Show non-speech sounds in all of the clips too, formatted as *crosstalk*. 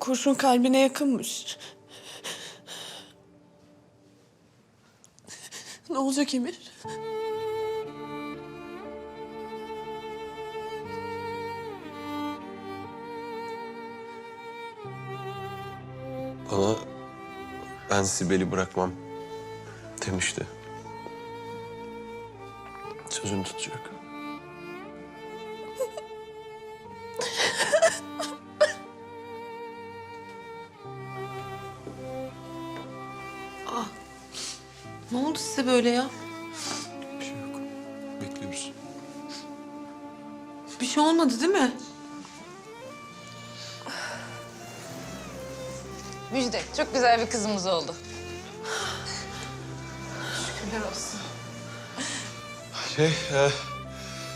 Kurşun kalbine yakınmış. Ne olacak Emir? Bana ben Sibel'i bırakmam demişti. Sözünü tutacak. Ne oldu size böyle ya? Bir şey yok. Bekliyoruz. Bir şey olmadı değil mi? Müjde, çok güzel bir kızımız oldu. Şükürler olsun. Şey, e,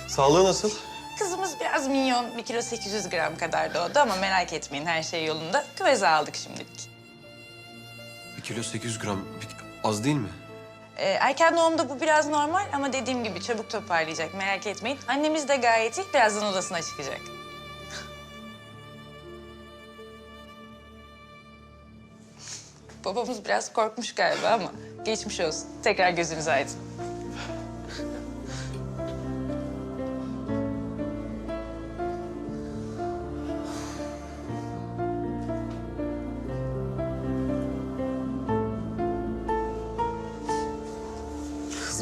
sağlığı nasıl? Kızımız biraz minyon, 1 kilo 800 gram kadar doğdu ama merak etmeyin her şey yolunda. Küveze aldık şimdilik. Bir kilo 800 gram. Bir- Az değil mi? Ee, erken doğumda bu biraz normal ama dediğim gibi çabuk toparlayacak merak etmeyin. Annemiz de gayet iyi, birazdan odasına çıkacak. Babamız biraz korkmuş galiba ama geçmiş olsun. Tekrar gözünüz aydın.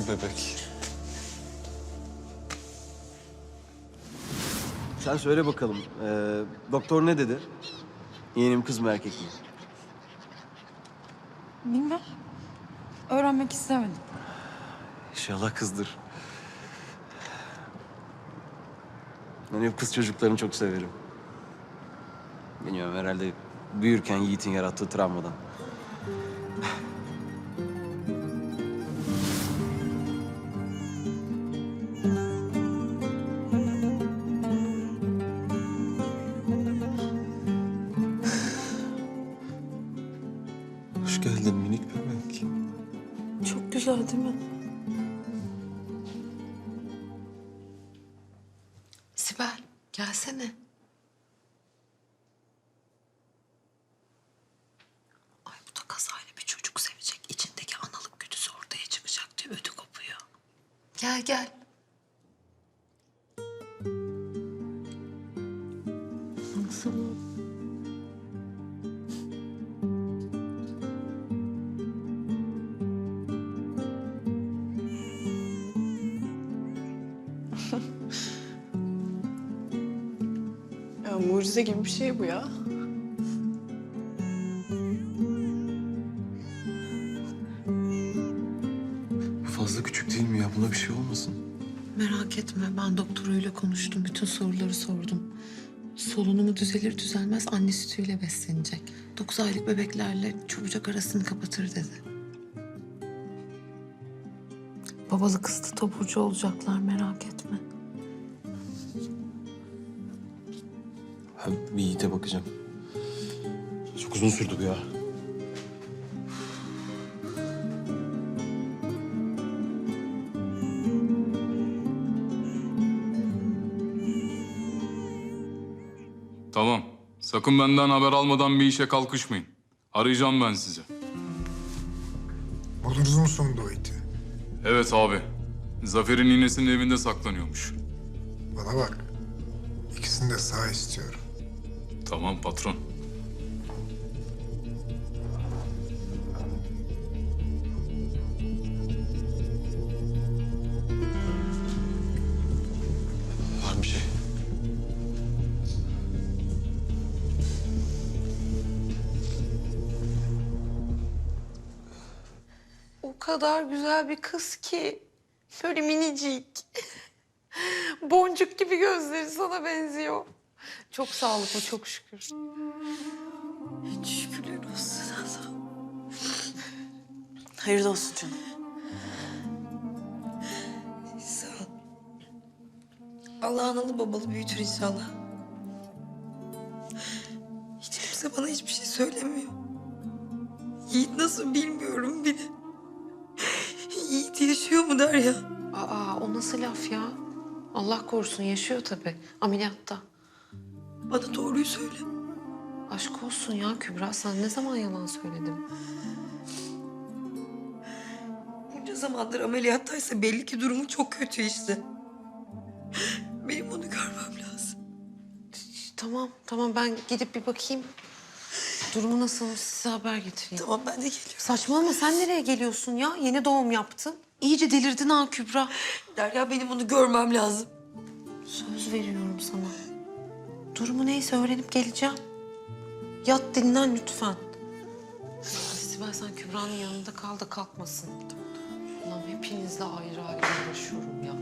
Bebek. Sen söyle bakalım. ee, doktor ne dedi? Yeğenim kız mı erkek mi? Bilmem. Öğrenmek istemedim. İnşallah kızdır. Ben hep kız çocuklarını çok severim. Bilmiyorum herhalde büyürken Yiğit'in yarattığı travmadan. Güzel değil mi? Sibel gelsene. Ay bu da kazayla bir çocuk sevecek. İçindeki analık güdüsü ortaya çıkacak diye ödü kopuyor. Gel gel. Mucize gibi bir şey bu ya. Bu fazla küçük değil mi ya? Buna bir şey olmasın. Merak etme ben doktoruyla konuştum. Bütün soruları sordum. Solunumu düzelir düzelmez anne sütüyle beslenecek. Dokuz aylık bebeklerle çabucak arasını kapatır dedi. Babalı kızlı taburcu olacaklar merak etme. Ha, bir Yiğit'e bakacağım. Çok uzun sürdü bu ya. Tamam. Sakın benden haber almadan bir işe kalkışmayın. Arayacağım ben sizi. Buldunuz mu sonunda o iti? Evet abi. Zafer'in ninesinin evinde saklanıyormuş. Bana bak. İkisini de sağ istiyorum. Tamam patron. Var mı bir şey? O kadar güzel bir kız ki. Böyle minicik. *laughs* Boncuk gibi gözleri sana benziyor. Çok sağlıklı, çok şükür. Şükürler olsun Allah'ım. Hayırlı olsun canım. Sağ ol. Allah analı babalı büyütür inşallah. Hiç kimse bana hiçbir şey söylemiyor. Yiğit nasıl bilmiyorum bile. Yiğit yaşıyor mu der ya. Aa, o nasıl laf ya? Allah korusun yaşıyor tabii. Ameliyatta. Bana doğruyu söyle. Aşk olsun ya Kübra. Sen ne zaman yalan söyledin? Bunca zamandır ameliyattaysa belli ki durumu çok kötü işte. Benim onu görmem lazım. Tamam, tamam. Ben gidip bir bakayım. Durumu nasılmış size haber getireyim. Tamam ben de geliyorum. Saçmalama sen nereye geliyorsun ya? Yeni doğum yaptın. İyice delirdin ha Kübra. Derya benim onu görmem lazım. Söz veriyorum sana. Durumu neyse öğrenip geleceğim. Yat dinlen lütfen. Sibel sen Kübra'nın yanında kal da kalkmasın. Allah'ım hepinizle ayrı ayrı uğraşıyorum ya.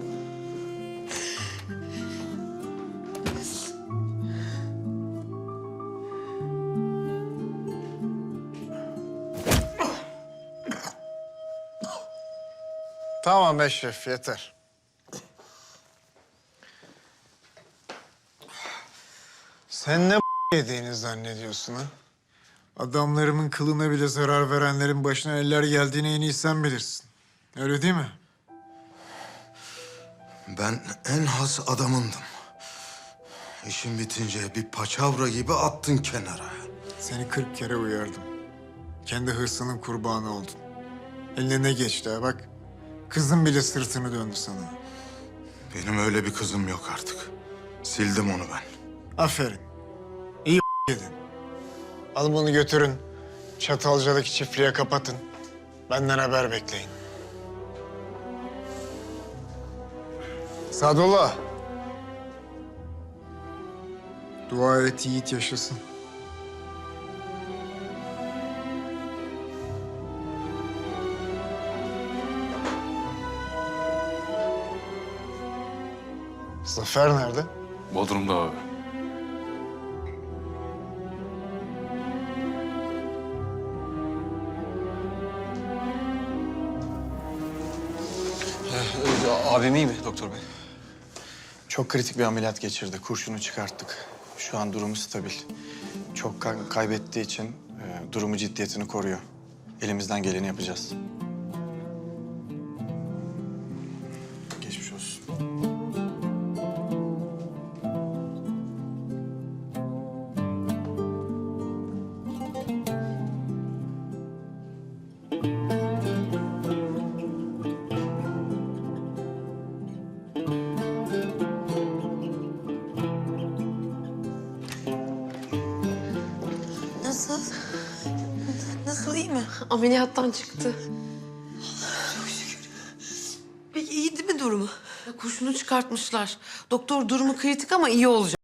Tamam Eşref yeter. Sen ne yediğini zannediyorsun ha? Adamlarımın kılına bile zarar verenlerin başına eller geldiğini en iyi sen bilirsin. Öyle değil mi? Ben en has adamındım. İşin bitince bir paçavra gibi attın kenara. Seni kırk kere uyardım. Kendi hırsının kurbanı oldun. Eline ne geçti ha bak. Kızın bile sırtını döndü sana. Benim öyle bir kızım yok artık. Sildim onu ben. Aferin. İyi yedin. Al bunu götürün. Çatalca'daki çiftliğe kapatın. Benden haber bekleyin. Sadullah. Dua et Yiğit yaşasın. Zafer nerede? Bodrum'da abi. Abim iyi mi doktor bey? Çok kritik bir ameliyat geçirdi. Kurşunu çıkarttık. Şu an durumu stabil. Çok kan kaybettiği için e, durumu ciddiyetini koruyor. Elimizden geleni yapacağız. Ameliyattan çıktı. Peki iyi mi durumu? Kurşunu çıkartmışlar. Doktor durumu kritik ama iyi olacak.